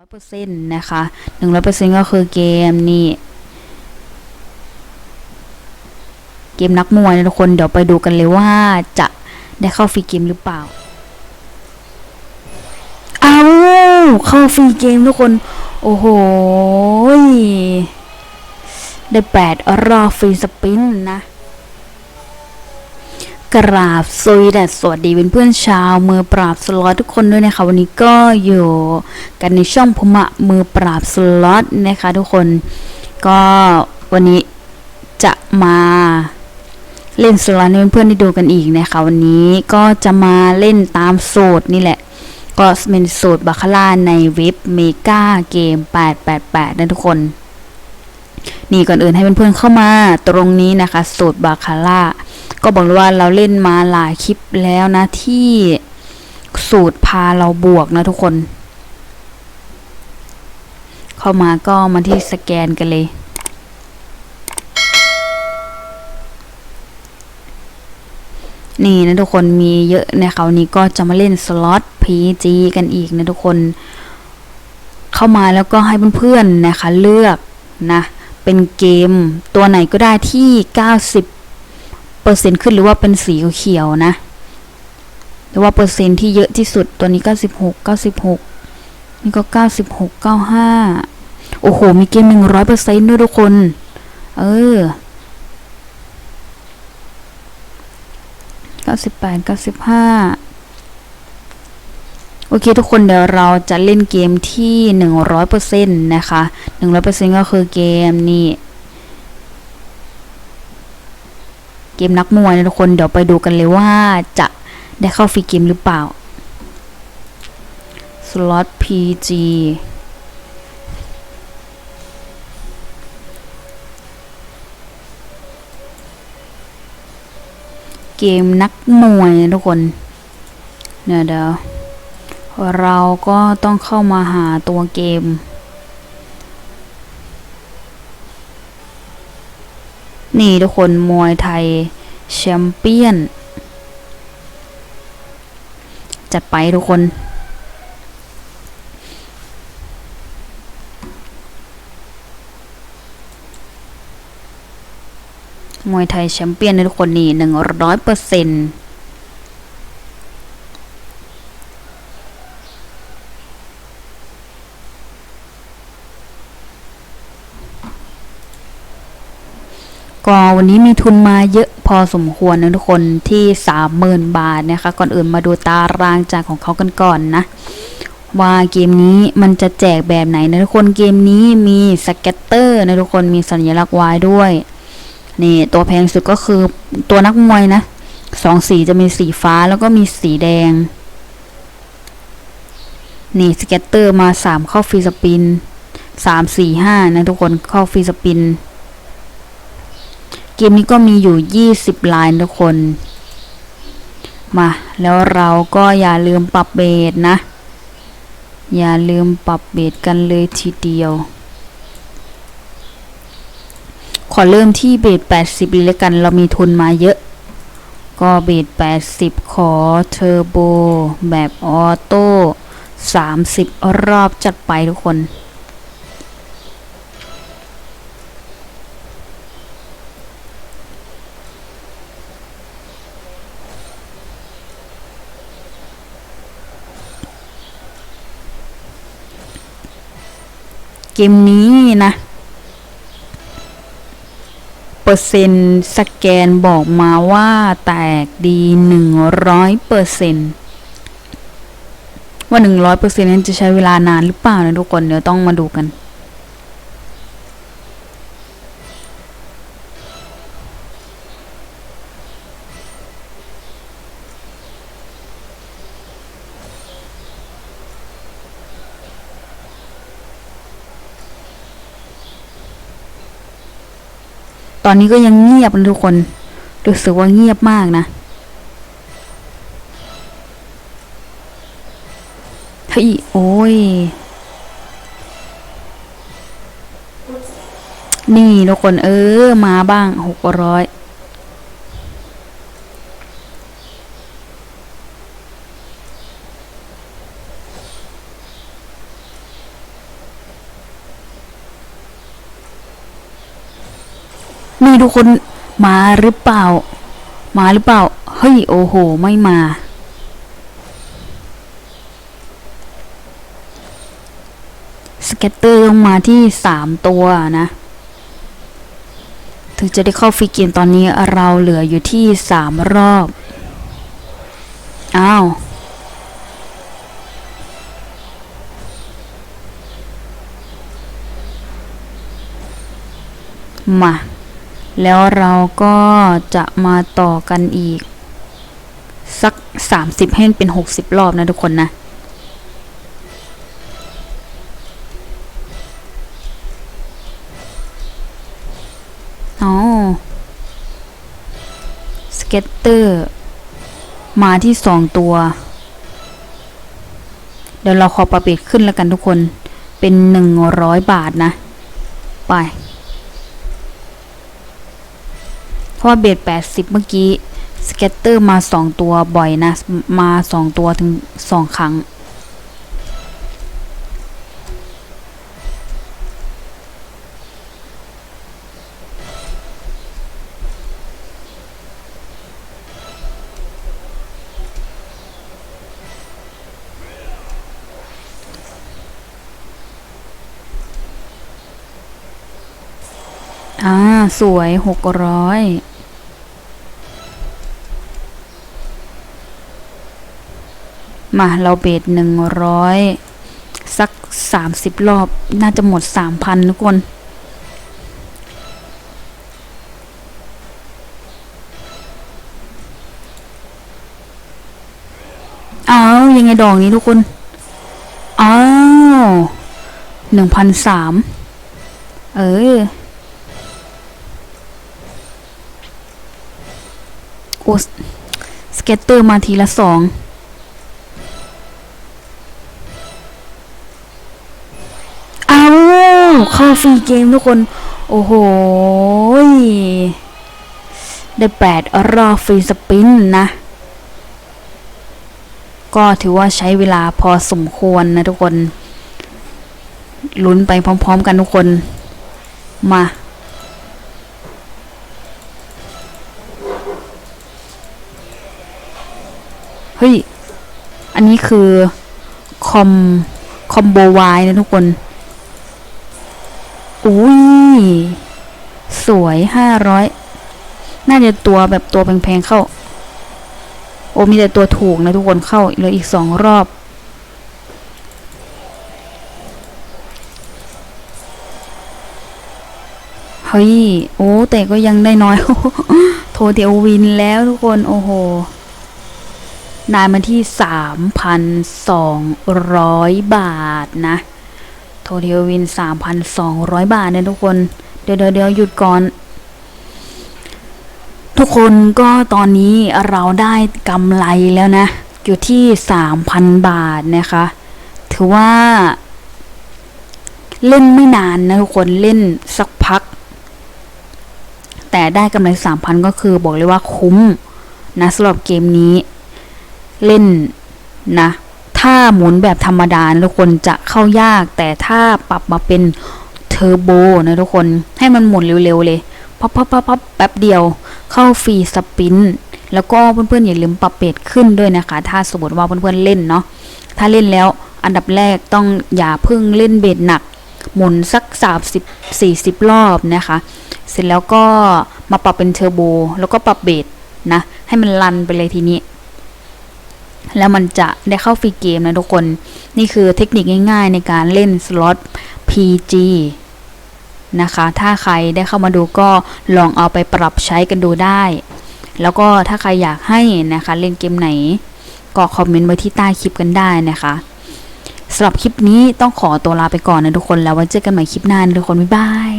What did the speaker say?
ร้อยเปอร์เซ็นต์นะคะหนึ่งร้อยเปอร์เซ็นต์ก็คือเกมนี่เกมนักมวยนะทุกคนเดี๋ยวไปดูกันเลยว่าจะได้เข้าฟรีเกมหรือเปล่า เอาเข้าฟรีเกมทุกคน โอ้โห ได้แปดรอบฟรีสปินนะ กราบสวีดัสสวัสดีเป็นเพื่อนๆชาว มือปราบสล็อตทุกคนด้วยนะคะ วันนี้ก็อยู่กันในช่องพมะมือปราบสล็อตนะคะทุกคนก็วันนี้จะมาเล่นสล็อตให้เพื่อนๆได้ดูกันอีกนะคะวันนี้ก็จะมาเล่นตามสูตรนี่แหละ ก็เป็นสูตรบาคาร่าในเว็บเมกาเกม 888นะทุกคน นี่ก่อนอื่นให้เพื่อนๆเข้ามาตรงนี้นะคะ สูตรบาคาร่า ก็บอกเลยว่าเราเล่นมาหลายคลิปแล้วนะที่สูตรพาเราบวกนะทุกคน เข้ามาก็มาที่สแกนกันเลย นี่นะทุกคนมีเยอะในะคะวันนี้ก็จะมาเล่นสล็อต PG กันอีกนะทุกคน เข้ามาแล้วก็ให้เพื่อนๆนะคะเลือกนะ เป็นเกมตัวไหนก็ได้ที่ 90 ปอร์เซ็นต์ขึ้นหรือว่าเป็นสีเขียวนะหรือว่าเปอร์เซ็นต์ที่เยอะที่สุดตัวนี้ 96 96 นี่ก็ 96 95 โอ้โห มีเกม 100เปอร์เซ็นต์ด้วยทุกคน เออ 98 95 โอเคทุกคนเดี๋ยวเราจะเล่นเกมที่ 100%นะคะ 100%ก็คือเกมนี่ เกมนักมวยนะทุกคนเดี๋ยวไปดูกันเลยว่าจะได้เข้าฟรีเกมหรือเปล่าสล็อต PG เกมนักมวยนะทุกคนเนี่ยเดี๋ยวเราก็ต้องเข้ามาหาตัวเกม นี่ทุกคนมวยไทยแชมเปี้ยน จัดไปทุกคนมวยไทยแชมเปี้ยนนทุกคนนี่หนึ่งร้อยเปอร์เซ็นต์ ก็วันนี้มีทุนมาเยอะพอสมควรนะทุกคนที่สามหมื่นบาทนะคะ ก่อนอื่นมาดูตารางจากของเขากันก่อนนะ ว่าเกมนี้มันจะแจกแบบไหนนะทุกคนเกมนี้มีสเก็ตเตอร์นะทุกคนมีสัญลักษณ์วายด้วยนี่ตัวแพงสุดก็คือตัวนักมวยนะสองสีจะมีสีฟ้าแล้วก็มีสีแดง นี่สเก็ตเตอร์มาสามเข้าฟรีสปินสามสี่ห้านะทุกคนเข้าฟรีสปิน เกมนี้ก็มีอยู่ 20 ลายทุกคน มา แล้วเราก็อย่าลืมปรับเบสนะ อย่าลืมปรับเบสกันเลยทีเดียว ขอเริ่มที่เบส80เลยกัน เรามีทุนมาเยอะ ก็เบส80 ขอเทอร์โบ แบบออโต้30 รอบจัดไปทุกคน เกมนี้นะ เปอร์เซ็นต์สแกนบอกมาว่าแตกดีหนึ่งร้อยเปอร์เซ็นต์ว่าหนึ่งร้อยเปอร์เซ็นต์นั้นจะใช้เวลานานหรือเปล่านะทุกคนเดี๋ยวต้องมาดูกัน อนนี้ก็ยังเงียบนะทุกคน รู้สึกว่าเงียบมากนะ เฮ้ย โอ้ย นี่ทุกคนเออ มาบ้างหกร้อย นี่ทุกคนมาหรือเปล่า มาหรือเปล่า เฮ้ยโอ้โห ไม่มา สเก็ตเตอร์ต้องมาที่สามตัวนะ ถึงจะได้เข้าฟรีเกมตอนนี้เราเหลืออยู่ที่สามรอบ อ้าวมา แล้วเราก็จะมาต่อกันอีก สักสามสิบให้มันเป็นหกสิบรอบนะทุกคนนะอ๋อสเก็ตเตอร์ มาที่สองตัว เดี๋ยวเราขอปรับเปลี่ยนขึ้นแล้วกันทุกคน เป็นหนึ่งร้อยบาทนะ ไป เพราะว่าเบสแปดสิบเมื่อกี้สเก็ตเตอร์มาสองตัวบ่อยนะ มาสองตัวถึงสองครั้ง อ่า สวยหกร้อยมา เราเบสหนึ่งร้อยสักสามสิบรอบ น่าจะหมดสามพันทุกคนอ้าวยังไงดอกนี้ทุกคนอ้าวหนึ่งพันสามเออ อ้สเก็ตเตอร์มาทีละสองเอาเข้าฟรีเกมทุกคน โอ้โห ได้แปดรอบฟรีสปินนะ ก็ถือว่าใช้เวลาพอสมควรนะทุกคน ลุ้นไปพร้อมๆกันทุกคน มา เฮ้ย อันนี้คือคอมคอมโบวายนะทุกคน อุ้ย สวยห้าร้อย น่าจะตัวแบบตัวแพงๆเข้า โอ้มีแต่ตัวถูกนะทุกคนเข้าเหลืออีกสองรอบ เฮ้ย โอ้ แต่ก็ยังได้น้อย โทเดียววินแล้วทุกคน โอ้โห นายมาที่สามพันสองร้อยบาทนะ โทเทลวินสามพันสองร้อยบาทเนี่ยทุกคนเดี๋ยวเดี๋ยวเดี๋ยวหยุดก่อน ทุกคนก็ตอนนี้เราได้กำไรแล้วนะ อยู่ที่สามพันบาทนะคะ ถือว่า เล่นไม่นานนะทุกคนเล่นสักพัก แต่ได้กำไรสามพันก็คือบอกเลยว่าคุ้มนะสำหรับเกมนี้ เล่นนะ ถ้าหมุนแบบธรรมดาทุกคนจะเข้ายาก แต่ถ้าปรับมาเป็นเทอร์โบนะทุกคน ให้มันหมุนเร็วๆเลยพับพับพับพับแป๊บเดียว เข้าฟรีสปิน แล้วก็เพื่อนๆอย่าลืมปรับเปรดขึ้นด้วยนะคะ ถ้าสมมติว่าเพื่อนๆเล่นเนาะ ถ้าเล่นแล้วอันดับแรกต้องอย่าเพิ่งเล่นเบสหนัก หมุนสัก 30 40 รอบนะคะ เสร็จแล้วก็มาปรับเป็นเทอร์โบ แล้วก็ปรับเบสนะ ให้มันรันไปเลยทีนี้ แล้วมันจะได้เข้าฟรีเกมนะทุกคน นี่คือเทคนิคง่ายๆในการเล่นสล็อต PG นะคะ ถ้าใครได้เข้ามาดูก็ลองเอาไปปรับใช้กันดูได้ แล้วก็ถ้าใครอยากให้นะคะเล่นเกมไหน ก็คอมเมนต์ไว้ที่ใต้คลิปกันได้นะคะสำหรับคลิปนี้ต้องขอตัวลาไปก่อนนะทุกคนแล้วไว้เจอกันใหม่คลิปหน้านะทุกคนบ๊ายบาย